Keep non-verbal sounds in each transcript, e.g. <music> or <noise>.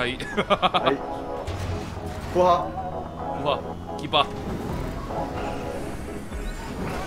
아이 아이. 후하. 우와 기바.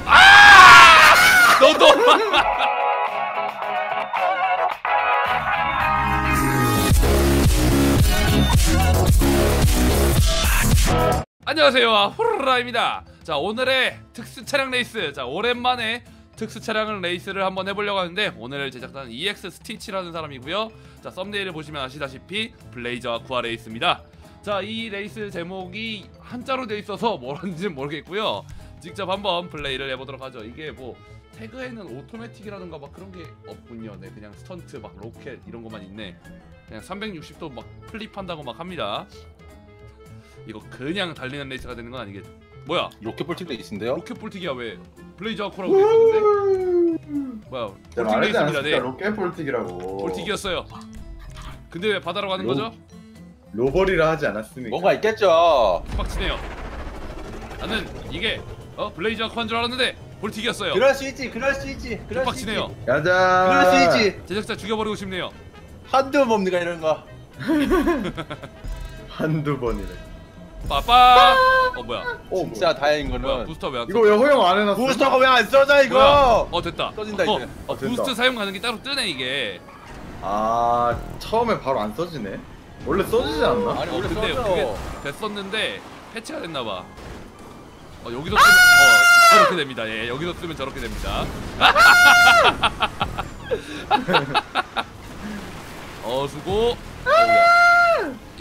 아! 너도! <laughs> 안녕하세요. 호르라입니다. 자 오늘의 특수 차량 레이스. 자 오랜만에 특수 차량 레이스를 한번 해보려고 하는데 오늘 제작자는 EX 스티치라는 사람이고요. 자 썸네일을 보시면 아시다시피 블레이저와 구아 레이스입니다. 자 이 레이스 제목이 한자로 돼 있어서 뭐라는지는 모르겠고요. 직접 한번 플레이를 해보도록 하죠. 이게 뭐 태그에는 오토매틱이라든가 막 그런 게 없군요. 네 그냥 스턴트 막 로켓 이런 것만 있네. 그냥 360도 막 플립한다고 막 합니다. 이거 그냥 달리는 레이스가 되는 건 아니겠 뭐야? 로켓 볼틱도 있는데요? 로켓 볼틱이야 왜 블레이저 코라고 있었는데 뭐야 제가 볼틱 말하지 레이스입니다 않았습니까? 네 로켓 폴틱이라고. 볼틱이었어요 근데 왜 바다로 가는 로- 거죠? 로벌이라 하지 않았습니까? 뭔가 있겠죠. 빡치네요 나는 이게 어 블레이저 코한 줄 알았는데 볼틱이었어요 그럴 수 있지, 그럴 수 있지, 그럴 수 빡치네요. 가자. 그럴 수 있지. 제작자 죽여버리고 싶네요 한두 뭡니까 이런 거. <laughs> 한두 번이래. 빠빠 어 뭐야 오, 진짜 다행인 뭐야 거는 부스터 왜안 이거 왜 허용 안 해놨어? 부스터가 왜 안 써져 뭐야? 이거? 어 됐다 떠진다, 어, 이제. 어, 어, 된다. 부스트 사용 가능이 따로 뜨네 이게 아 처음에 바로 안 써지네. 원래 써지지 않나? 아니 어 원래 근데 써져. 그게 됐었는데 패치가 됐나 봐 어 여기서 쓰면 어 저렇게 됩니다 예 여기서 쓰면 저렇게 됩니다 <laughs> 어 수고. 이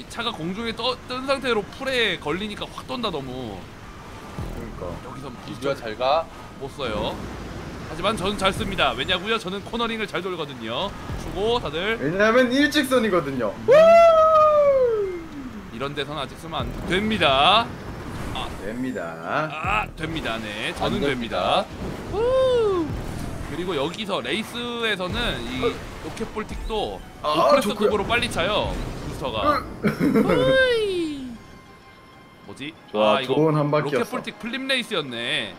차가 공중에 떠, 뜬 상태로 풀에 걸리니까 확 돈다 너무 그러니까. 여기서 이주야 잘 가. 못 써요 하지만 저는 잘 씁니다 왜냐고요 저는 코너링을 잘 돌거든요 수고 다들 왜냐면 일직선이거든요. 이런 데서는 아직 쓰면 안 됩니다 됩니다. 아 됩니다 네 저는 안 됩니다, 됩니다. 후. 그리고 여기서 레이스에서는 이 로켓 볼틱도 아, 노프레스 좋고요. 급으로 빨리 차요 부스터가 후이. 뭐지? 좋아, 아 이거 좋은 한 바퀴였어. 볼틱 플립 레이스였네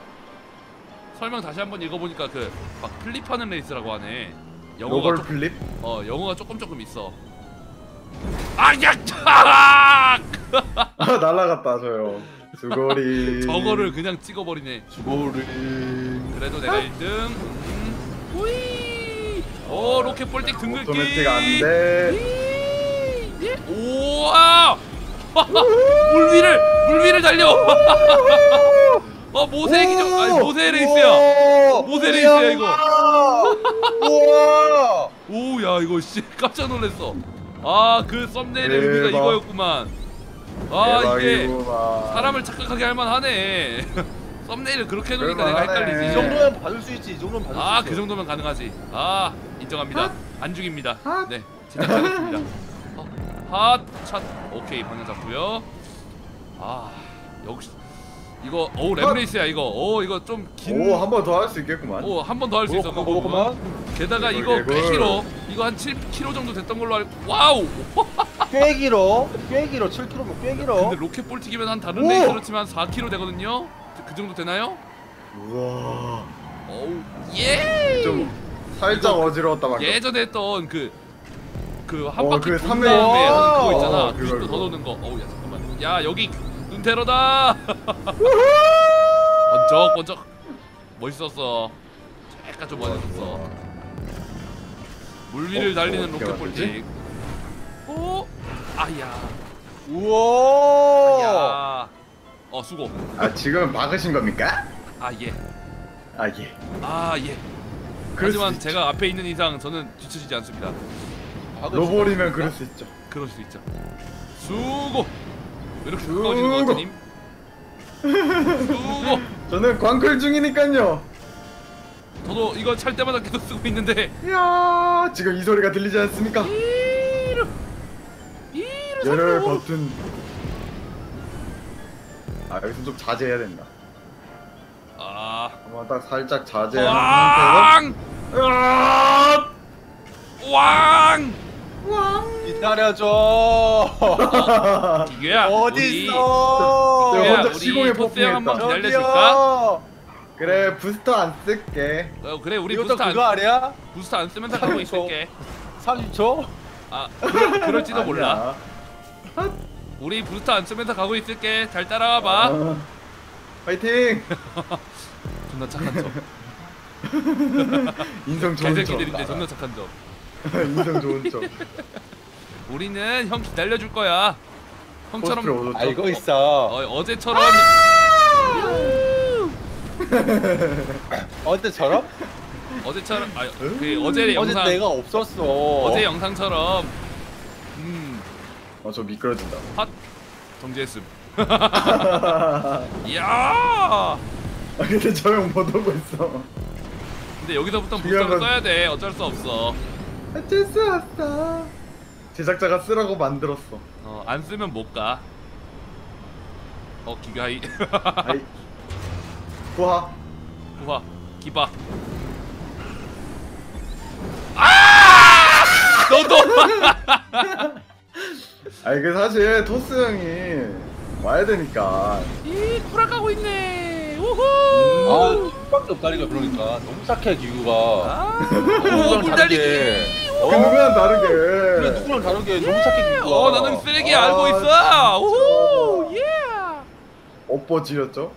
설명 다시 한번 읽어보니까 그 막 플립하는 레이스라고 하네 영어가 로벌 조, 플립? 어 영어가 조금 조금 있어 아야 아! 아 날라갔다 저요. 수고리. 저거를 그냥 찍어버리네 주고를. 그래도 내가 1등. 음. 후이. 오 로켓 볼틱 등글기. 오토매틱 안 돼. 예. 우와. <laughs> 물 위를 물 위를 달려. <laughs> 어 모세기죠. 아니 모세 레이스야. 모세 레이스야, 이거. 우와. <laughs> 오야 이거 씨 깜짝 놀랐어. 아 그 썸네일의 의미가 대박. 이거였구만. 아 이게 대박이구만. 사람을 착각하게 할 만하네. 썸네일을 그렇게 해놓으니까 내가 그럴만하네. 헷갈리지. 이 정도면 받을 수 있지. 이 정도면 받을 수아 있어. 그 정도면 가능하지 아 인정합니다 안 죽입니다 네 제작하겠습니다 핫샷 오케이 방향 잡고요 아 역시 이거 어우 랩레이스야 이거 어 이거 좀긴 오, 한 번 더 할 수 있겠구만. 오, 한 번 더 할 수 있어 그렇구만. 게다가 이거. 꽤 길어 이거 한 7km 정도 됐던 걸로 알고 와우 <laughs> 꽤 길어. 꽤 길어. 7km면 꽤 길어. 근데 로켓 볼틱이면 한 다른 오! 레이스로 치면 한 4km 되거든요 그 정도 되나요? 우와. 어우 예 좀 살짝 어지러웠다 방금. 예전에 했던 그 그한 어, 바퀴 그돈 삼회- 다음에 하는 그거 어, 있잖아. 그거, 주식도 그거. 더 넣는 거. 어우 야 잠깐만. 야 여기 눈테러다. 번쩍 번쩍. 멋있었어. 약간 좀 멋있었어. 물 위를 어? 달리는 어떻게 로켓 만들지? 볼틱. 오. 아야. 우와. 야. 어 수고. 아 지금 박으신 겁니까? 아 예. 아 예. 아 예. 그럴 수 하지만 있죠. 제가 앞에 있는 이상 저는 뒤처지지 않습니다. 로볼이면 그럴 수 있죠. 그럴 수 있죠. 수고. 왜 이렇게. 가까워지는 것 같으님? 수고. <laughs> 저는 광클 중이니까요. 저도 이거 찰 때마다 계속 쓰고 있는데. 이야 지금 이 소리가 들리지 않습니까? 이루. 열혈 사고. 버튼. 아 여기서 좀 자제해야 된다. 아. 한번 딱 살짝 자제한 상태에서. 왕. 왕. 기다려줘. <laughs> 이거야. 어디 있어? 내가 혼자 우리 시공에 토스형 한번 폭풍했다. 기다려줄까? 그래 부스터 안 쓸게. 어, 그래 우리 부스터 안 그거 아니야? 부스터 안 쓰면서 가고 있을게. 30초? 아 그럴, 그럴지도 몰라. 아니야. 우리 부스터 안 쓰면서 가고 있을게. 잘 따라와 봐. 어. 파이팅! <laughs> 존나 착한 점. 인성 좋은 척. 개새끼들인데 존나 착한 점. <laughs> 인성 좋은 척. 우리는 형 기다려줄 거야. 형처럼 포스트를 얻었죠? 알고 있어. 어, 어제처럼 <laughs> 어제처럼? 어제처럼 아, 그 어제 어제 영상 내가 없었어. 어제 영상처럼 음, 어, 저 미끄러진다. 핫 정지했음. <laughs> 이야. 아, 근데 저 형 못 오고 있어. 근데 여기서부터 중요한 건- 써야 돼. 어쩔 수 없어. 어쩔 수 없어. 제작자가 쓰라고 만들었어. 어, 안 쓰면 못 가. 어, 기가이. <laughs> 아이. 구하. 우와, 기바. 아! 너도 <laughs> 아니 그 사실 토스 형이 와야 되니까. 이 구락하고 있네. 우후. 아, 밖에 없다니까 그러니까 너무 착해 기구가. 아, 누구랑. 다르게. 그 누구랑 그래 다르게. 누구랑 다르게 너무 착해 기구가. 어, 나는 쓰레기 아, 알고 있어. 오, 예. 업보 지렸죠?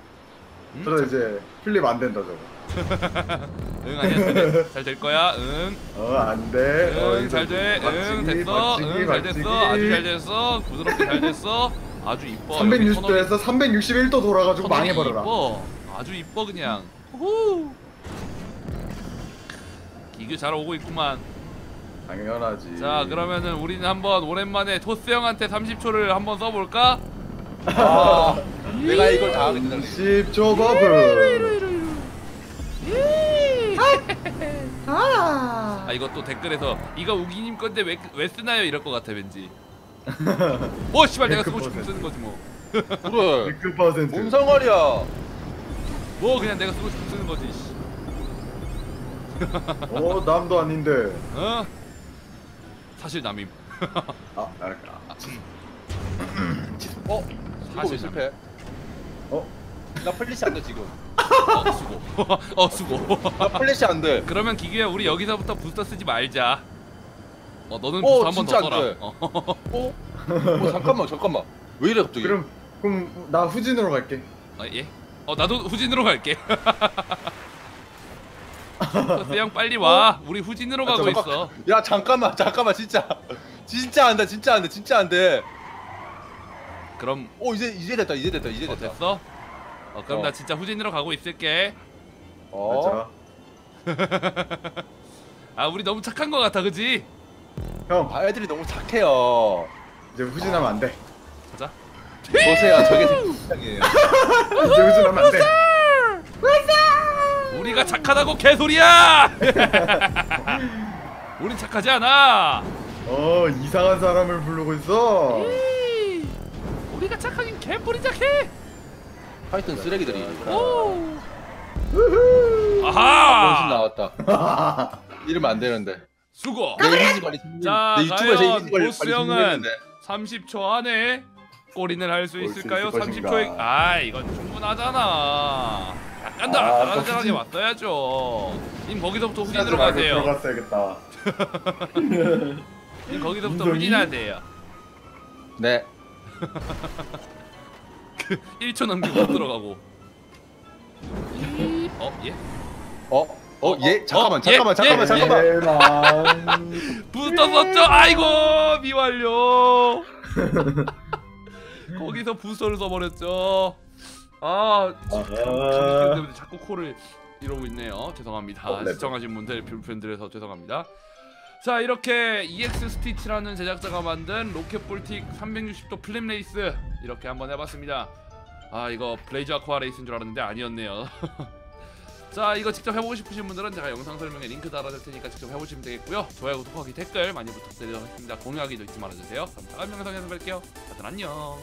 음? 저러 이제 플립 안 된다 저거. <laughs> 응 아니야 잘될 거야 응어 안돼. 어, 응, 잘 돼. 응, 됐어. 응, 잘 됐어. 아주 잘 됐어. 부드럽게 잘 됐어. 아주 이뻐. 여기 터널이 360도에서 361도 돌아가지고 망해버려라. 이뻐. 아주 이뻐 그냥. 후. 기교 잘 오고 있구만. 당연하지. 자, 그러면은 우리는 한번 오랜만에 토스 형한테 30초를 한번 써볼까? 아, 내가 이걸 다 하게 되다니. 10초 버블. 아 이거 또 댓글에서 이거 우기님 건데 왜, 왜 쓰나요 이럴 것 같아 왠지. 어 씨발 내가 쓰고 싶으면 쓰는 거지 뭐. 그래. 100%. 뭔 상관이야. 뭐 그냥 내가 쓰고 싶으면 쓰는 거지. 씨. 어 남도 아닌데. 어? 사실 남임. 아 알까. 어? 이거 사실 왜 실패? 어? 나 플래시 안돼 지금. 어 수고. 어 수고. 나 플래시 안 돼. 그러면 기규야 우리 여기서부터 부스터 쓰지 말자. 어 너는 어, 부스터 한번 진짜 더안 써라. 돼. 어. 어? 어 잠깐만 잠깐만. 왜 이래 갑자기? 그럼 그럼 나 후진으로 갈게. 어 예? 어 나도 후진으로 갈게. <laughs> 형 빨리 와. 우리 후진으로 아, 가고 잠깐- 있어. 야 잠깐만 잠깐만 진짜 진짜 안돼 진짜 안돼 진짜 안 돼. 그럼 어 이제 이제 됐다 이제 됐다 이제 어, 됐다. 됐어? 어 그럼 어. 나 진짜 후진으로 가고 있을게. 어? 맞아. <laughs> 아 우리 너무 착한 거 같아, 그지? 형 아 애들이 너무 착해요. 이제 후진하면 안 돼. 가자. 보세요 저게 <laughs> 세상이에요. 이제 후진하면 안 돼. 우리가 착하다고 개소리야! <laughs> 우린 착하지 않아. 어 이상한 사람을 부르고 있어. 에이, 우리가 착하긴 개뿔이 착해. 하여튼 쓰레기들이. 오. 아하. 나왔다. <laughs> 이러면 안 되는데. 수고. 내 이미지 관리 자, 과연 이미지 관리 보스 관리 형은 했는데. 30초 안에 골인을 할수 있을까요? 있을 30초에 것인가? 아 이건 충분하잖아. 더 아, 또 왔어야죠. 님 거기서부터 후진으로 가세요. 들어갔어야겠다. <laughs> 님 거기서부터 인성이? 후진하세요. 네. <laughs> 1초 넘기고 못 들어가고. 어 예? 어? 어? 예? 잠깐만 어, 잠깐만 예, 잠깐만 예, 잠깐만. 대만. 부스터 썼죠? 아이고 미완료. <laughs> 거기서 부스터를 써버렸죠. 아. 때문에 자꾸 코를 이러고 있네요. 죄송합니다. 어, 네. 시청하신 분들 불편드려서 죄송합니다. 자 이렇게 EX 스티치라는 제작자가 만든 로켓 볼틱 360도 플립 레이스 이렇게 한번 해봤습니다. 아 이거 블레이즈 아쿠아 레이스인 줄 알았는데 아니었네요. <laughs> 자 이거 직접 해보고 싶으신 분들은 제가 영상 설명에 링크 달아줄 테니까 직접 해보시면 되겠고요. 좋아요, 구독하기, 댓글 많이 부탁드리겠습니다. 공유하기도 잊지 말아주세요. 그럼 다음 영상에서 뵐게요. 다들 안녕.